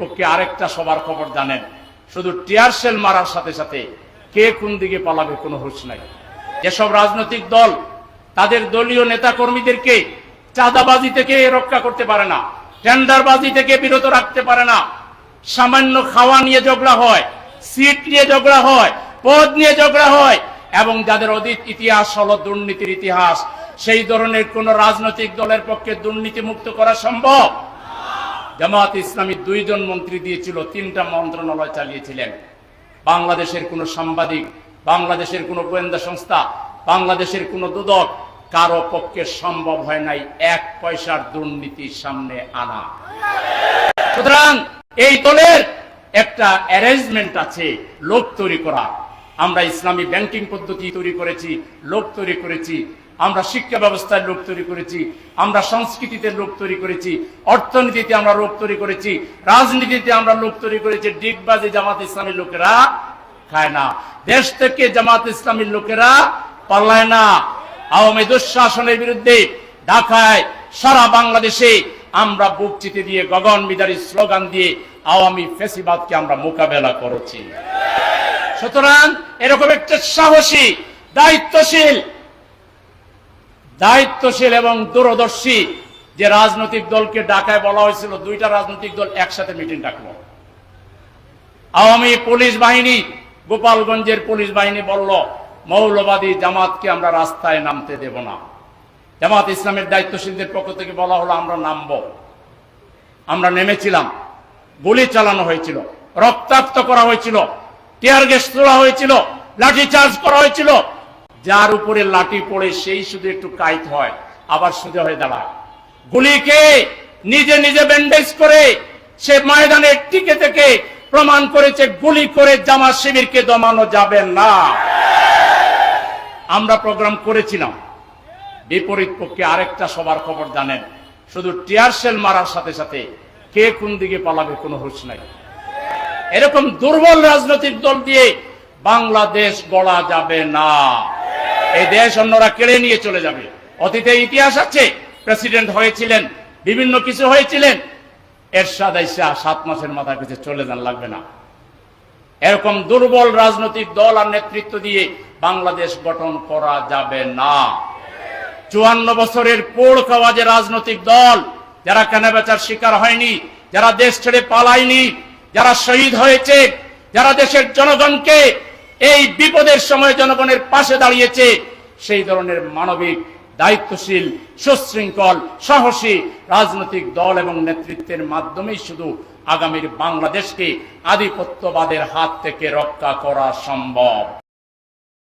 পক্ষে আরেকটা সবার খবর জানেন। শুধু টিয়ার সেল মারার সাথে সাথে কে কোন দিকে পালাবে কোনো হুঁশ নাই। যেসব রাজনৈতিক দল তাদের দলীয় নেতা কর্মীদেরকে চাঁদাবাজি থেকে রক্ষা করতে পারে না, টেন্ডারবাজি থেকে বিরত রাখতে পারে না, সামান্য খাওয়া নিয়ে ঝগড়া হয়, সিট নিয়ে ঝগড়া হয়, পদ নিয়ে ঝগড়া হয়, এবং যাদের অতীত ইতিহাস হলো দুর্নীতির ইতিহাস, সেই ধরনের কোন রাজনৈতিক দলের পক্ষে দুর্নীতি মুক্ত করা সম্ভব। জামাত ইসলামী দুইজন মন্ত্রী দিয়েছিল, তিনটা মন্ত্রণালয় চালিয়েছিলেন। বাংলাদেশের কোনো সাংবাদিক, বাংলাদেশের কোনো গোয়েন্দা সংস্থা, বাংলাদেশের কোনো দুদক, কারও পক্ষে সম্ভব হয় নাই এক পয়সার দুর্নীতি সামনে আনা। সুতরাং এই দলের একটা অ্যারেঞ্জমেন্ট আছে লোক তৈরি করা। আমরা ইসলামী ব্যাংকিং পদ্ধতি তৈরি করেছি, লোক তৈরি করেছি, আমরা শিক্ষা ব্যবস্থায় লোক তৈরি করেছি, আমরা সংস্কৃতিতে লোক তৈরি করেছি, অর্থনীতিতে আমরা লোক তৈরি করেছি, রাজনীতিতে আমরা লোক তৈরি করেছি, ডিগবাজি জামাত ইসলামী লোকেরা খায় না। দেশ থেকে জামাত ইসলামীর লোকেরা পালায় না। আওয়ামী দুঃশাসনের বিরুদ্ধে ঢাকায় সারা বাংলাদেশে আমরা বুক চিতে দিয়ে গগন বিদারী স্লোগান দিয়ে আওয়ামী ফেসিবাদকে আমরা মোকাবেলা করেছি। সুতরাং এরকম একটা সাহসী, দায়িত্বশীল দায়িত্বশীল এবং দূরদর্শী যে রাজনৈতিক দলকে ডাকায় বলা হয়েছিল, দুইটা রাজনৈতিক দল একসাথে মিটিং ডাকলো। আওয়ামী পুলিশ বাহিনী, গোপালগঞ্জের পুলিশ বাহিনী বলল, মৌলবাদী জামাতকে আমরা রাস্তায় নামতে দেব না। জামাত ইসলামের দায়িত্বশীলদের পক্ষ থেকে বলা হলো, আমরা নামব। আমরা নেমেছিলাম। গুলি চালানো হয়েছিল, রক্তাক্ত করা হয়েছিল। টিয়ার গ্যাস তোলা হয়েছিল, লাঠি চার্জ করা হয়েছিল। যার উপরে লাঠি পড়ে সেই শুধু একটু কাইত হয়, আবার সোজা হয়ে দাঁড়ায়। গুলিকে নিজে নিজে ব্যান্ডেজ করে সে ময়দানে টিকে থেকে প্রমাণ করেছে, গুলি করে জামা শিবিরকে দমানো যাবে না। আমরা প্রোগ্রাম করেছিলাম। বিপরীত পক্ষে আরেকটা সবার খবর জানেন, শুধু টিয়ার সেল মারার সাথে সাথে কে কোন দিকে পালাবে কোনো হুঁশ নাই। এরকম দুর্বল রাজনৈতিক দল দিয়ে বাংলাদেশ গড়া যাবে না। এই দেশ অন্যরা কেড়ে নিয়ে চলে যাবে। অতীতে ইতিহাস আছে, প্রেসিডেন্ট হয়েছিলেন, বিভিন্ন কিছু হয়েছিলেন। এরশাদ আইসা সাত মাসের মাথার কাছে চলে যান, লাগবে না। এরকম দুর্বল রাজনৈতিক দল আর নেতৃত্ব দিয়ে বাংলাদেশ গঠন করা যাবে না। চুয়ান্ন বছরের পোড় খাওয়া যে রাজনৈতিক দল, যারা কেনাবেচার শিকার হয়নি, যারা দেশ ছেড়ে পালায়নি যারা শহীদ হয়েছে, যারা দেশের জনগণকে এই বিপদের সময় জনগণের পাশে দাঁড়িয়েছে, সেই ধরনের মানবিক, দায়িত্বশীল, সুশৃঙ্খল, সাহসী রাজনৈতিক দল এবং নেতৃত্বের মাধ্যমেই শুধু আগামীর বাংলাদেশকে আধিপত্যবাদের হাত থেকে রক্ষা করা সম্ভব।